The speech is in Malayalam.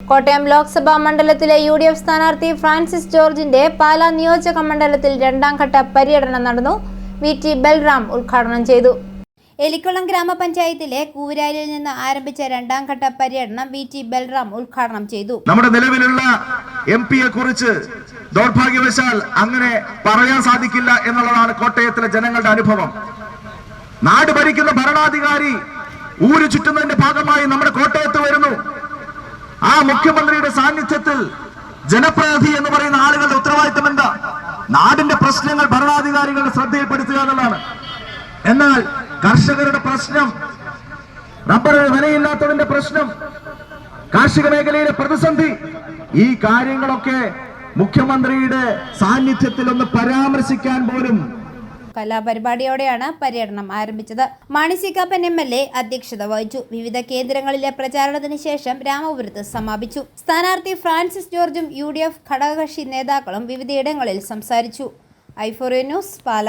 കോട്ടയം ലോക്സഭാ മണ്ഡലത്തിലെ യു ഡി എഫ് സ്ഥാനാർത്ഥി ഫ്രാൻസിസ് ജോർജിന്റെ പാലാ നിയോജക മണ്ഡലത്തിൽ രണ്ടാം ഘട്ട പര്യടനം നടന്നു. വി. ടി. ബൽറാം ഉദ്ഘാടനം ചെയ്തു. എലിക്കുളം ഗ്രാമപഞ്ചായത്തിലെ കൂരാലിൽ നിന്ന് ആരംഭിച്ച രണ്ടാം ഘട്ട പര്യടനം വി. ടി. ബൽറാം ഉദ്ഘാടനം ചെയ്തു. നമ്മുടെ നിലവിലുള്ള എം പിയെ കുറിച്ച് ദൗർഭാഗ്യവശാൽ അങ്ങനെ പറയാൻ സാധിക്കില്ല എന്നുള്ളതാണ് കോട്ടയത്തിലെ ജനങ്ങളുടെ അനുഭവം. നാട് ഭരിക്കുന്ന ഭരണാധികാരി ഊര് ചുറ്റുന്നതിന്റെ ഭാഗമായി മുഖ്യമന്ത്രിയുടെ സാന്നിധ്യത്തിൽ ജനപ്രതിനിധി എന്ന് പറയുന്ന ആളുകളുടെ ഉത്തരവാദിത്തം എന്താ? നാടിന്റെ പ്രശ്നങ്ങൾ ഭരണാധികാരികളുടെ ശ്രദ്ധയിൽപ്പെടുത്തുക എന്നുള്ളതാണ്. എന്നാൽ കർഷകരുടെ പ്രശ്നം റബ്ബർ വിലയില്ലാത്തതിന്റെ പ്രശ്നം കാർഷിക മേഖലയിലെ പ്രതിസന്ധി ഈ കാര്യങ്ങളൊക്കെ മുഖ്യമന്ത്രിയുടെ സാന്നിധ്യത്തിൽ ഒന്ന് പരാമർശിക്കാൻ പോലും കലാപരിപാടിയോടെയാണ് പര്യടനം ആരംഭിച്ചത്. Mani C Kappan M L A അധ്യക്ഷത വഹിച്ചു. വിവിധ കേന്ദ്രങ്ങളിലെ പ്രചാരണത്തിന് ശേഷം രാമപുരത്ത് സമാപിച്ചു. സ്ഥാനാർത്ഥി ഫ്രാൻസിസ് ജോർജും യു ഡി എഫ് ഘടകകക്ഷി നേതാക്കളും വിവിധയിടങ്ങളിൽ സംസാരിച്ചു. ഐഫോറിയ ന്യൂസ് പാല.